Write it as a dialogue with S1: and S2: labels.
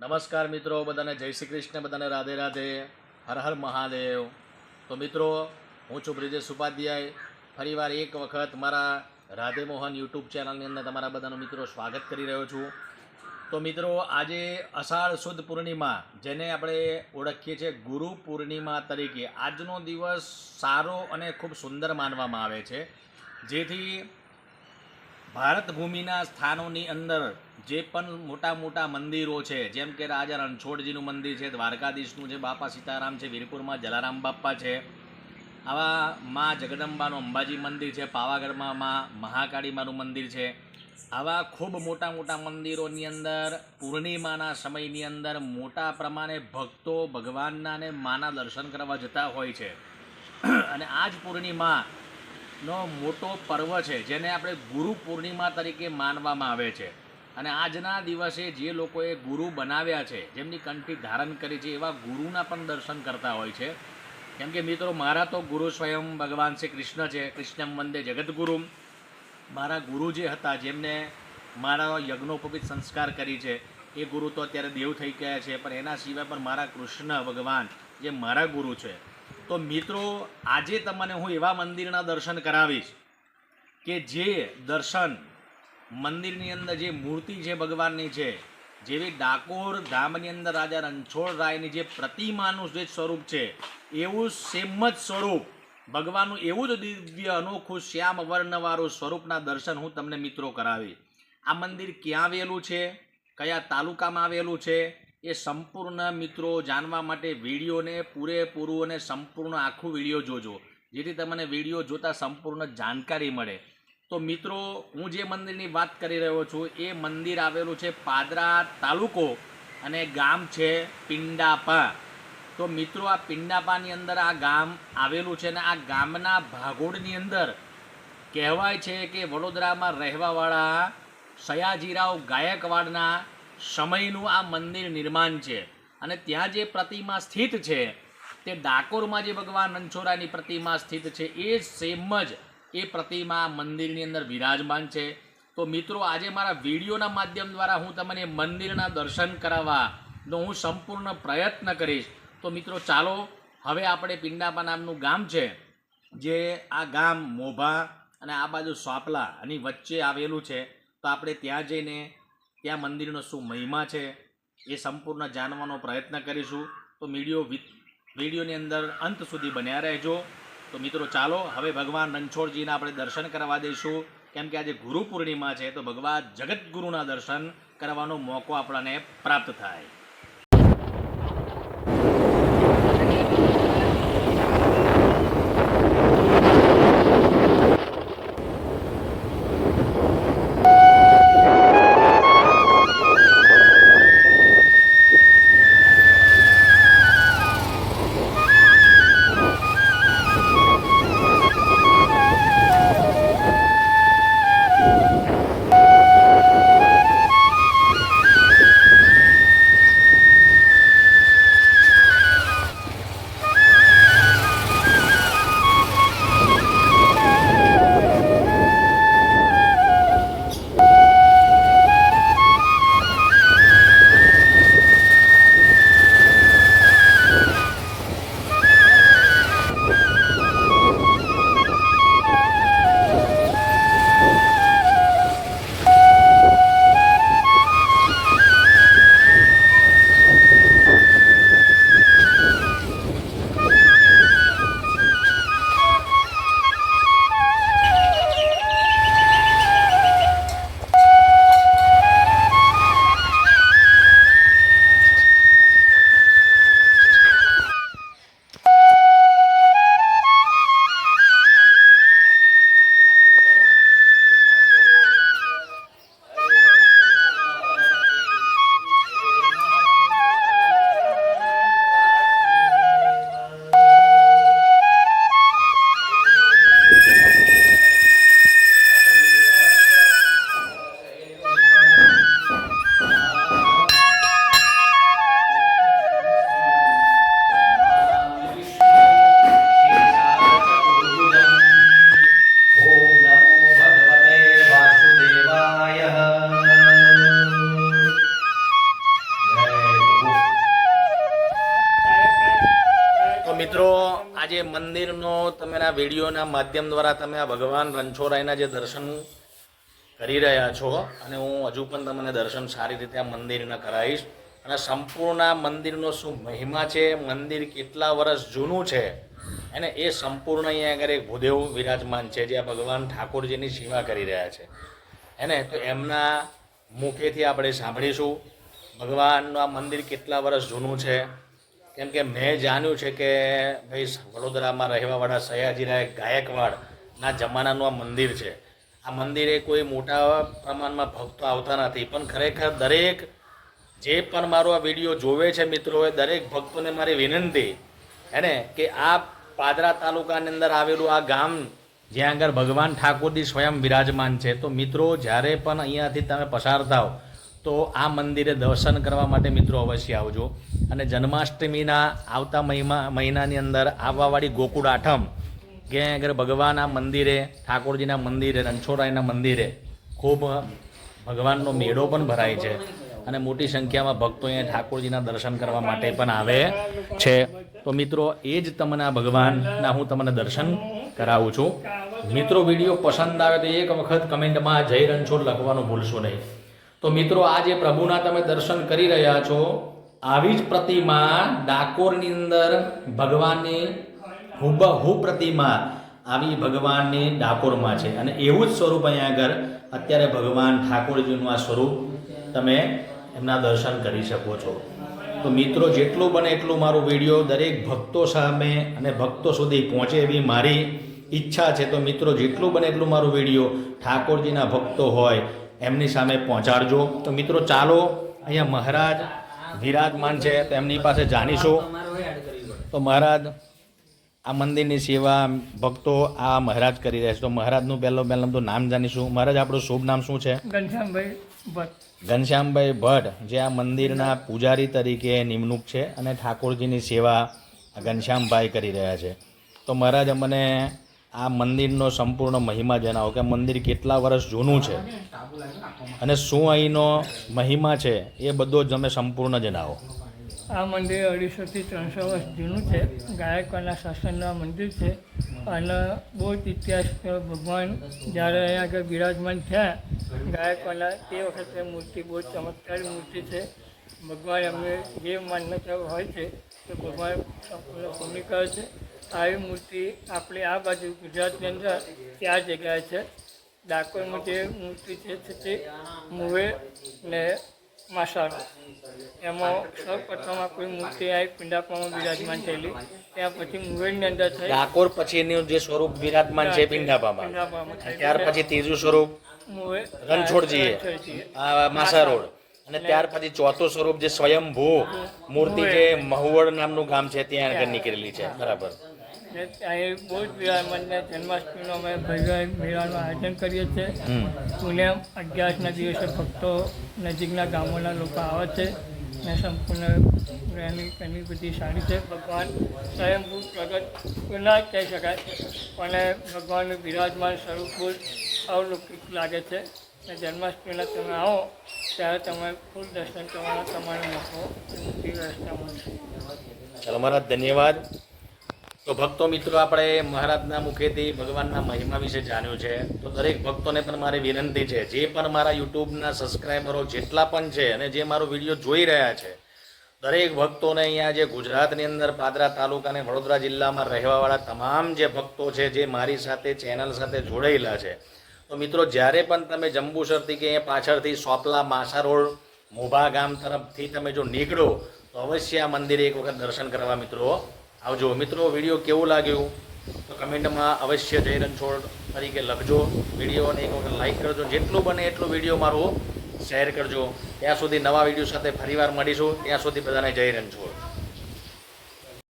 S1: નમસ્કાર મિત્રો, બધાને જય શ્રી કૃષ્ણ, બધાને રાધે રાધે, હર હર મહાદેવ. તો મિત્રો, હું છું બ્રિજેશ ઉપાધ્યાય. ફરીવાર એક વખત મારા રાધે મોહન યુટ્યુબ ચેનલની અંદર તમારા બધાનો મિત્રો સ્વાગત કરી રહ્યો છું. તો મિત્રો, આજે અષાઢ સુદ પૂર્ણિમા, જેને આપણે ઓળખીએ છીએ ગુરુ પૂર્ણિમા તરીકે. આજનો દિવસ સારો અને ખૂબ સુંદર માનવામાં આવે છે. જેથી ભારત ભૂમિના સ્થાનોની અંદર જે પણ મોટા મોટા મંદિરો છે, જેમ કે રાજા રણછોડજીનું મંદિર છે, દ્વારકાધીશનું છે, બાપા સીતારામ છે, વીરપુરમાં જલારામ બાપ્પા છે, આવા મા જગદંબાનું અંબાજી મંદિર છે, પાવાગઢમાં મા મહાકાળીમાનું મંદિર છે, આવા ખૂબ મોટા મોટા મંદિરોની અંદર, પૂર્ણિમાના સમયની અંદર મોટા પ્રમાણે ભક્તો ભગવાનના અને માના દર્શન કરવા જતા હોય છે. અને આ જ પૂર્ણિમાનો મોટો પર્વ છે, જેને આપણે ગુરુ પૂર્ણિમા તરીકે માનવામાં આવે છે. અને આજના દિવસે જે લોકોએ ગુરુ બનાવ્યા છે, જેમની કંઠી ધારણ કરી છે, એવા ગુરુના પણ દર્શન કરતા હોય છે. કેમ કે મિત્રો, મારા તો ગુરુ સ્વયં ભગવાન શ્રી કૃષ્ણ છે કૃષ્ણ વંદે જગતગુરુ મારા ગુરુ જે હતા, જેમને મારા યજ્ઞોપવિત સંસ્કાર કરી છે, એ ગુરુ તો અત્યારે દેવ થઈ ગયા છે, પણ એના સિવાય પણ મારા કૃષ્ણ ભગવાન જે મારા ગુરુ છે. તો મિત્રો, આજે તમને હું એવા મંદિરના દર્શન કરાવીશ કે જે દર્શન મંદિરની અંદર જે મૂર્તિ છે ભગવાનની છે, જેવી ડાકોર ધામની અંદર રાજા રણછોડ રાયની જે પ્રતિમાનું જે સ્વરૂપ છે, એવું સેમ જ સ્વરૂપ. ભગવાનનું એવું જ દિવ્ય, અનોખું શ્યામ વર્ણવાળું સ્વરૂપના દર્શન હું તમને મિત્રો કરાવી. આ મંદિર ક્યાં આવેલું છે? કયા તાલુકામાં આવેલું છે? એ સંપૂર્ણ મિત્રો જાણવા માટે વિડીયોને પૂરેપૂરું અને સંપૂર્ણ આખું વીડિયો જોજો. જેથી તમને વીડિયો જોતાં સંપૂર્ણ જાણકારી મળે. તો મિત્રો, હું જે મંદિરની વાત કરી રહ્યો છું, એ મંદિર આવેલું છે પાદરા તાલુકો અને ગામ છે પિંડાપા. તો મિત્રો, આ પિંડાપાની અંદર આ ગામ આવેલું છે અને આ ગામના ભાગોળની અંદર કહેવાય છે કે વડોદરામાં રહેવાવાળા સયાજીરાવ ગાયકવાડના સમયનું આ મંદિર નિર્માણ છે. અને ત્યાં જે પ્રતિમા સ્થિત છે, તે ડાકોરમાં જે ભગવાન રણછોડાની પ્રતિમા સ્થિત છે, એ સેમ જ એ પ્રતિમા મંદિરની અંદર વિરાજમાન છે. તો મિત્રો, આજે મારા વિડીયોના માધ્યમ દ્વારા હું તમને મંદિરના દર્શન કરાવવાનો હું સંપૂર્ણ પ્રયત્ન કરીશ. તો મિત્રો, ચાલો હવે આપણે પિંડાપા નામનું ગામ છે, જે આ ગામ મોભા અને આ બાજુ સ્વાપલા એની વચ્ચે આવેલું છે. તો આપણે ત્યાં જઈને ત્યાં મંદિરનો શું મહિમા છે એ સંપૂર્ણ જાણવાનો પ્રયત્ન કરીશું. તો વીડિયો વિ- વિડીયોની અંદર અંત સુધી બન્યા રહેજો. તો મિત્રો ચાલો, હવે ભગવાન રણછોડજીના આપણે દર્શન કરવા દઈશું. કેમ કે આજે ગુરુ પૂર્ણિમા છે, તો ભગવાન જગતગુરુના દર્શન કરવાનો મોકો આપણને પ્રાપ્ત થાય. આજે મંદિરનો તમે આ વિડીયોના માધ્યમ દ્વારા તમે આ ભગવાન રણછોડરાયના જે દર્શન કરી રહ્યા છો અને હું હજુ પણ તમને દર્શન સારી રીતે આ મંદિરના કરાવીશ. અને સંપૂર્ણ મંદિરનો શું મહિમા છે, મંદિર કેટલા વર્ષ જૂનું છે, અને એ સંપૂર્ણ અહીંયા આગળ એક ભૂદેવ વિરાજમાન છે, જે આ ભગવાન ઠાકોરજીની સેવા કરી રહ્યા છે. એને તો એમના મુખેથી આપણે સાંભળીશું, ભગવાનનું આ મંદિર કેટલા વર્ષ જૂનું છે કેમ કે મેં જાણ્યું છે કે ભાઈ વડોદરામાં રહેવાવાળા સયાજીરાય ગાયકવાડના જમાનાનું આ મંદિર છે. આ મંદિરે કોઈ મોટા પ્રમાણમાં ભક્તો આવતા નથી, પણ ખરેખર દરેક જે પણ મારો આ વીડિયો જોવે છે મિત્રો એ દરેક ભક્તોને મારી વિનંતી હેને કે આ પાદરા તાલુકાની અંદર આવેલું આ ગામ જ્યાં આગળ ભગવાન ઠાકોરજી સ્વયં વિરાજમાન છે. તો મિત્રો, જ્યારે પણ અહીંયાથી તમે પસાર થાવ તો આ મંદિરે દર્શન કરવા માટે મિત્રો અવશ્ય આવજો. અને જન્માષ્ટમીના આવતા મહિમા, મહિનાની અંદર આવવાવાળી ગોકુળ આઠમ ક્યાંય આગળ ભગવાન આ મંદિરે, ઠાકોરજીના મંદિરે, રણછોડરાયના મંદિરે ખૂબ ભગવાનનો મેળો પણ ભરાય છે. અને મોટી સંખ્યામાં ભક્તો અહીંયા ઠાકોરજીના દર્શન કરવા માટે પણ આવે છે. તો મિત્રો, એ જ તમને આ ભગવાનના હું તમને દર્શન કરાવું છું. મિત્રો, વીડિયો પસંદ આવે તો એક વખત કમેન્ટમાં જય રણછોડ લખવાનું ભૂલશો નહીં. તો મિત્રો આ જે પ્રભુના તમે દર્શન કરી રહ્યા છો. આવી જ પ્રતિમા ડાકોરની અંદર ભગવાનની હુબહુ પ્રતિમા આવી ભગવાનની ડાકોરમાં છે. અને એવું જ સ્વરૂપ અહીંયા આગળ અત્યારે ભગવાન ઠાકોરજીનું આ સ્વરૂપ તમે એમના દર્શન કરી શકો છો. તો મિત્રો, જેટલું બને એટલું મારું વીડિયો દરેક ભક્તો સામે અને ભક્તો સુધી પહોંચે એવી મારી ઈચ્છા છે. તો મિત્રો, જેટલું બને એટલું મારું વીડિયો ઠાકોરજીના ભક્તો હોય એમની સામે પહોંચાડજો. તો મિત્રો ચાલો અહીંયા મહારાજ વિરાજમાન છે તો એમની પાસે જાણીશું. તો મહારાજ આ મંદિરની સેવા ભક્તો આ મહારાજ કરી રહ્યા છે. તો મહારાજનું પહેલો પહેલાં તો નામ જાણીશું. મહારાજ આપણું શુભ નામ શું છે?
S2: ઘનશ્યામભાઈ ભટ્ટ.
S1: ઘનશ્યામભાઈ ભટ્ટ જે આ મંદિરના પૂજારી તરીકે નિમણૂક છે અને ઠાકોરજીની સેવા ઘનશ્યામભાઈ કરી રહ્યા છે. તો મહારાજ અમને આ મંદિરનો સંપૂર્ણ મહિમા જણાવો કે મંદિર કેટલા વર્ષ જૂનું છે? અને શું અહીંનો મહિમા છે? એ બધો જ અમે સંપૂર્ણ જણાવો.
S2: આ મંદિર અઢીસોથી ત્રણસો વર્ષ જૂનું છે. ગાયકવાડના શાસનનું મંદિર છે. અને બહુ જ ઇતિહાસ ભગવાન જ્યારે અહીંયા આગળ બિરાજમાન થયા ગાયકવાડના તે વખતે મૂર્તિ બહુ ચમત્કારી મૂર્તિ છે. ભગવાન એમને જે માન્યતા હોય છે, તે ભગવાન સંપૂર્ણ પૂર્ણ કરે છે. આવી મૂર્તિ આપણે આ બાજુ ગુજરાતની અંદર ત્યાં જગ્યાએ છે. ડાકોરમાં જે મૂર્તિ છે તે મુવે ને માસાળો. એમાં સૌપ્રથમ આપણી મૂર્તિ આવી પિંડાપામાં બિરાજમાન થયેલી. ત્યાં પછી મુંબઈની અંદર થઈ.
S1: ડાકોર પછીનું જે સ્વરૂપ બિરાજમાન છે
S2: પિંડાપામાં
S1: ત્યાર પછી ત્રીજું સ્વરૂપ રણછોડજીએ. માસા રોડ અને ત્યાર પછી ચોથું સ્વરૂપ જે સ્વયંભૂ મૂર્તિ જે મહુવડ નામનું ગામ છે ત્યાં આગળ નીકળેલી છે. બરાબર.
S2: અહીં બહુ જ બિરાજમાનને જન્માષ્ટમીનો અમે ભવ્ય મેળાનું આયોજન કરીએ છીએ. પુણે અગિયારસના દિવસે ભક્તો નજીકના ગામોના લોકો આવે છે ને સંપૂર્ણ રહેણી બધી સારી છે. ભગવાન સ્વયંભૂ પ્રગટ ના કહી શકાય પણ ભગવાનનું બિરાજમાન સ્વરૂપ બહુ અવલૌકિક લાગે છે. ને જન્માષ્ટમીના તમે આવો ત્યારે તમે ફૂલ દર્શન કરવાનો તમારો મોકો વ્યવસ્થા મળશે
S1: ચાલો ધન્યવાદ. તો ભક્તો મિત્રો, આપણે મહારાજના મુખેથી ભગવાનના મહિમા વિશે જાણ્યું છે. તો દરેક ભક્તોને પણ મારી વિનંતી છે, જે પણ મારા યુટ્યુબના સબસ્ક્રાઈબરો જેટલા પણ છે અને જે મારો વીડિયો જોઈ રહ્યા છે, દરેક ભક્તોને અહીંયા જે ગુજરાતની અંદર પાદરા તાલુકા અને વડોદરા જિલ્લામાં રહેવાવાળા તમામ જે ભક્તો છે, જે મારી સાથે ચેનલ સાથે જોડાયેલા છે. તો મિત્રો, જ્યારે પણ તમે જંબુસરથી કે અહીંયા પાછળથી સોપલા માસા રોડ, મોભા ગામ તરફથી તમે જો નીકળો, તો અવશ્ય આ મંદિરે એક વખત દર્શન કરવા મિત્રો આવજો. મિત્રો, વીડિયો કેવું લાગ્યું? તો કમેન્ટમાં અવશ્ય જય રણછોડ તરીકે લખજો. વિડીયોને એક વખત લાઇક કરજો. જેટલું બને એટલું વીડિયો મારો શેર કરજો. ત્યાં સુધી નવા વીડિયો સાથે ફરીવાર મળીશું. ત્યાં સુધી બધાને જય રણછોડ.